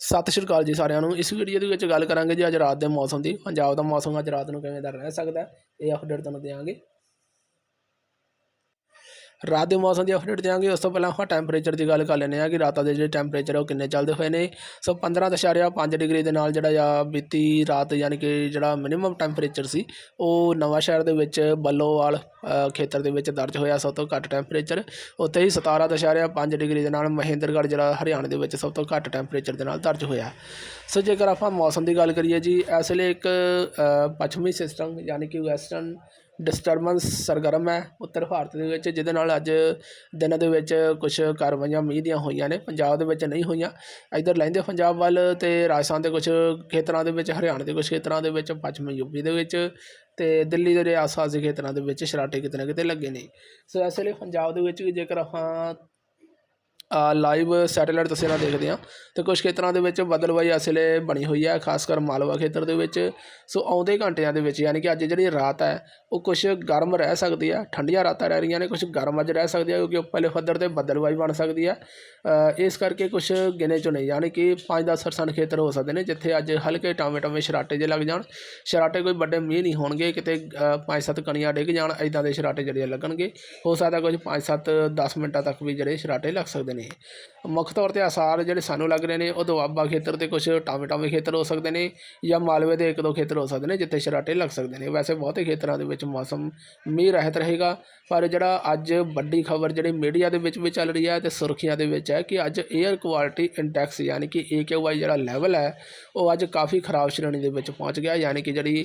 ਸਤਿ ਸ਼੍ਰੀ ਅਕਾਲ ਜੀ ਸਾਰਿਆਂ ਨੂੰ। ਇਸ ਵੀਡੀਓ ਦੇ ਵਿੱਚ ਗੱਲ ਕਰਾਂਗੇ ਜੀ ਅੱਜ ਰਾਤ ਦੇ ਮੌਸਮ ਦੀ। ਪੰਜਾਬ ਦਾ ਮੌਸਮ ਅੱਜ ਰਾਤ ਨੂੰ ਕਿਵੇਂ ਦਾ ਰਹਿ ਸਕਦਾ ਇਹ ਅਪਡੇਟ ਤੁਹਾਨੂੰ ਦੇਵਾਂਗੇ ਰਾਤ ਦੇ ਮੌਸਮ ਦੀ ਅਪਡੇਟ ਦੇਵਾਂਗੇ। ਉਸ ਤੋਂ ਪਹਿਲਾਂ ਆਪਾਂ ਟੈਂਪਰੇਚਰ ਦੀ ਗੱਲ ਕਰ ਲੈਂਦੇ ਹਾਂ ਕਿ ਰਾਤਾਂ ਦੇ ਜਿਹੜੇ ਟੈਂਪਰੇਚਰ ਉਹ ਕਿੰਨੇ ਚੱਲਦੇ ਹੋਏ ਨੇ। ਸੋ 15.5 ਡਿਗਰੀ ਦੇ ਨਾਲ ਜਿਹੜਾ ਆ ਬੀਤੀ ਰਾਤ ਯਾਨੀ ਕਿ ਜਿਹੜਾ ਮਿਨੀਮਮ ਟੈਂਪਰੇਚਰ ਸੀ, ਉਹ ਨਵਾਂ ਸ਼ਹਿਰ ਦੇ ਵਿੱਚ ਬੱਲੋਵਾਲ ਖੇਤਰ ਦੇ ਵਿੱਚ ਦਰਜ ਹੋਇਆ ਸਭ ਤੋਂ ਘੱਟ ਟੈਂਪਰੇਚਰ ਉੱਥੇ ਹੀ 17.5 ਡਿਗਰੀ ਦੇ ਨਾਲ ਮਹਿੰਦਰਗੜ੍ਹ ਜਿਹੜਾ ਹਰਿਆਣਾ ਦੇ ਵਿੱਚ ਸਭ ਤੋਂ ਘੱਟ ਟੈਂਪਰੇਚਰ ਦੇ ਨਾਲ ਦਰਜ ਹੋਇਆ। ਸੋ ਜੇਕਰ ਆਪਾਂ ਮੌਸਮ ਦੀ ਗੱਲ ਕਰੀਏ ਜੀ, ਇਸ ਵੇਲੇ ਇੱਕ ਪੱਛਮੀ ਸਿਸਟਮ ਯਾਨੀ ਕਿ ਵੈਸਟਰਨ ਡਿਸਟਰਬੈਂਸ ਸਰਗਰਮ ਹੈ ਉੱਤਰ ਭਾਰਤ ਦੇ ਵਿੱਚ, ਜਿਹਦੇ ਨਾਲ ਅੱਜ ਦਿਨਾਂ ਦੇ ਵਿੱਚ ਕੁਛ ਕਾਰਵਾਈਆਂ ਮੀਂਹ ਦੀਆਂ ਹੋਈਆਂ ਨੇ, ਪੰਜਾਬ ਦੇ ਵਿੱਚ ਨਹੀਂ ਹੋਈਆਂ। ਇੱਧਰ ਲਹਿੰਦੇ ਪੰਜਾਬ ਵੱਲ ਤੇ ਰਾਜਸਥਾਨ ਦੇ ਕੁਛ ਖੇਤਰਾਂ ਦੇ ਵਿੱਚ, ਹਰਿਆਣਾ ਦੇ ਕੁਛ ਖੇਤਰਾਂ ਦੇ ਵਿੱਚ, ਪੱਛਮੀ ਯੂਪੀ ਦੇ ਵਿੱਚ ਤੇ ਦਿੱਲੀ ਦੇ ਆਸ-ਪਾਸ ਦੇ ਖੇਤਰਾਂ ਦੇ ਵਿੱਚ ਸ਼ਰਾਟੇ ਕਿਤੇ ਨਾ ਕਿਤੇ ਲੱਗੇ ਨੇ। ਸੋ ਇਸ ਲਈ ਪੰਜਾਬ ਦੇ ਵਿੱਚ ਵੀ ਜੇਕਰ ਆਪਾਂ ਲਾਈਵ ਸੈਟੇਲਾਈਟ ਤਸਵੀਰਾਂ ਦੇਖਦੇ ਹਾਂ ਅਤੇ ਕੁਛ ਖੇਤਰਾਂ ਦੇ ਵਿੱਚ ਬਦਲਵਾਈ ਇਸ ਵੇਲੇ ਬਣੀ ਹੋਈ ਹੈ, ਖਾਸ ਕਰ ਮਾਲਵਾ ਖੇਤਰ ਦੇ ਵਿੱਚ। ਸੋ ਆਉਂਦੇ ਘੰਟਿਆਂ ਦੇ ਵਿੱਚ ਯਾਨੀ ਕਿ ਅੱਜ ਜਿਹੜੀ ਰਾਤ ਹੈ, ਉਹ ਕੁਛ ਗਰਮ ਰਹਿ ਸਕਦੀ ਹੈ, ਠੰਡੀਆਂ ਰਾਤਾਂ ਰਹਿ ਰਹੀਆਂ ਨੇ, ਕੁਛ ਗਰਮ ਅੱਜ ਰਹਿ ਸਕਦੀ ਹੈ, ਕਿਉਂਕਿ ਉੱਪਰਲੇ ਪੱਧਰ ਤੇ ਬੱਦਲਵਾਈ ਬਣ ਸਕਦੀ ਹੈ। ਇਸ ਕਰਕੇ ਕੁਛ ਗਿਣੇ ਚੁਣੇ, ਯਾਨੀ ਕਿ 5-10% ਖੇਤਰ ਹੋ ਸਕਦੇ ਨੇ, ਜਿੱਥੇ ਅੱਜ ਹਲਕੇ ਟਾਵੇਂ ਟਾਵੇਂ ਸ਼ਰਾਟੇ ਜੇ ਲੱਗ ਜਾਣ। ਸ਼ਰਾਟੇ ਕੋਈ ਵੱਡੇ ਮੀਂਹ ਨਹੀਂ ਹੋਣਗੇ, ਕਿਤੇ 5-7 ਕਣੀਆਂ ਡਿੱਗ ਜਾਣ ਐਦਾਂ ਦੇ ਸ਼ਰਾਟੇ ਜਿਹੜੇ ਲੱਗਣਗੇ। ਹੋ ਸਕਦਾ ਕੁਝ 5-7 10 ਮਿੰਟਾਂ ਤੱਕ ਵੀ ਜਿਹੜੇ ਸ਼ਰਾਟੇ ਲੱਗ ਸਕਦੇ ਨੇ। ਮੁੱਖ ਤੌਰ ਤੇ ਆਸਾਰ ਜਿਹੜੇ ਸਾਨੂੰ ਲੱਗ ਰਹੇ ਨੇ, ਉਹ ਦੁਆਬਾ ਖੇਤਰ ਤੇ ਕੁਝ ਟਾਵੇਂ ਟਾਵੇਂ ਖੇਤਰ ਹੋ ਸਕਦੇ ਨੇ ਜਾਂ ਮਾਲਵੇ ਦੇ ਇੱਕ ਦੋ ਖੇਤਰ ਹੋ ਸਕਦੇ ਨੇ ਜਿੱਥੇ ਸ਼ਰਾਟੇ ਲੱਗ ਸਕਦੇ ਨੇ। ਵੈਸੇ ਬਹੁਤੇ ਖੇਤਰਾਂ ਦੇ ਵਿੱਚ ਮੌਸਮ ਮੀਂਹ ਰਹਿਤ ਰਹੇਗਾ, ਪਰ ਜਿਹੜਾ ਅੱਜ ਵੱਡੀ ਖਬਰ ਜਿਹੜੀ ਮੀਡੀਆ ਦੇ ਵਿੱਚ ਵੀ ਚੱਲ ਰਹੀ ਹੈ ਤੇ ਸੁਰਖੀਆਂ ਦੇ ਵਿੱਚ ਹੈ ਕਿ ਅੱਜ 에ਅਰ ਕੁਆਲਿਟੀ ਇੰਡੈਕਸ ਯਾਨੀ ਕਿ AQI ਜਿਹੜਾ ਲੈਵਲ ਹੈ, ਉਹ ਅੱਜ ਕਾਫੀ ਖਰਾਬ ਸ਼੍ਰੇਣੀ ਦੇ ਵਿੱਚ ਪਹੁੰਚ ਗਿਆ। ਯਾਨੀ ਕਿ ਜਿਹੜੀ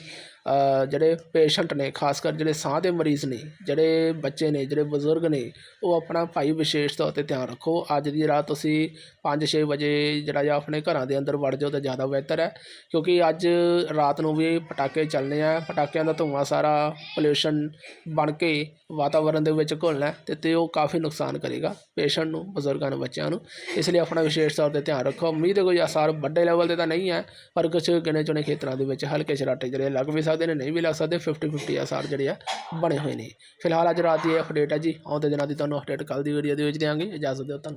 ਜਿਹੜੇ ਪੇਸ਼ੈਂਟ ਨੇ, ਖਾਸ ਕਰ ਜਿਹੜੇ ਸਾਹ ਦੇ ਮਰੀਜ਼ ਨੇ, ਜਿਹੜੇ ਬੱਚੇ ਨੇ, ਜਿਹੜੇ ਬਜ਼ੁਰਗ ਨੇ, ਉਹ ਆਪਣਾ ਭਾਈ ਵਿਸ਼ੇਸ਼ ਤੌਰ ਤੇ ਧਿਆਨ ਰੱਖੋ। ਅੱਜ ਦੀ ਰਾਤ ਤੁਸੀਂ 5-6 ਵਜੇ ਜਿਹੜਾ ਜਾਂ ਆਪਣੇ ਘਰਾਂ ਦੇ ਅੰਦਰ ਵੜ ਜਾਓ ਤਾਂ ਜ਼ਿਆਦਾ ਬਿਹਤਰ ਹੈ, ਕਿਉਂਕਿ ਅੱਜ ਰਾਤ ਨੂੰ ਵੀ ਪਟਾਕੇ ਚੱਲਣੇ ਆ, ਪਟਾਕਿਆਂ ਦਾ ਧੂੰਆਂ ਸਾਰਾ ਪੋਲਿਊਸ਼ਨ ਬਣ ਕੇ ਵਾਤਾਵਰਣ ਦੇ ਵਿੱਚ ਘੁਲਣਾ ਹੈ ਤੇ ਤੇ ਉਹ ਕਾਫੀ ਨੁਕਸਾਨ ਕਰੇਗਾ ਪੇਸ਼ੈਂਟ ਨੂੰ, ਬਜ਼ੁਰਗਾਂ ਨੂੰ, ਬੱਚਿਆਂ ਨੂੰ। ਇਸ ਲਈ ਆਪਣਾ ਵਿਸ਼ੇਸ਼ ਤੌਰ ਤੇ ਧਿਆਨ ਰੱਖੋ। ਉਮੀਦ ਹੈ ਕੋਈ ਅਸਾਰ ਵੱਡੇ ਲੈਵਲ ਤੇ ਤਾਂ ਨਹੀਂ ਹੈ, ਪਰ ਕੁਝ ਗਿਣੇ ਚੁਣੇ ਖੇਤਰਾਂ ਦੇ ਵਿੱਚ ਹਲਕੇ ਸ਼ਰਾਟੇ ਜਿਹੜੇ ਲੱਗ ਵੀ ਸਕਦੇ ਨੇ, ਨਹੀਂ ਵੀ ਲੱਗ ਸਕਦੇ 50 50 ਅਸਾਰ ਜਿਹੜੇ ਆ ਬਣੇ ਹੋਏ ਨੇ। ਫਿਲਹਾਲ ਅੱਜ ਰਾਤ ਦੀ ਇਹ ਅਪਡੇਟ ਹੈ ਜੀ। ਆਉਂਦੇ ਦਿਨਾਂ ਦੀ ਤੁਹਾਨੂੰ ਅਪਡੇਟ ਕੱਲ੍ਹ ਦੀ ਵੀਡੀਓ ਦੇ ਵਿੱਚ ਦਿਆਂਗੇ। ਇਜਾਜ਼ਤ ਦਿਓ, ਧੰਨਵਾਦ।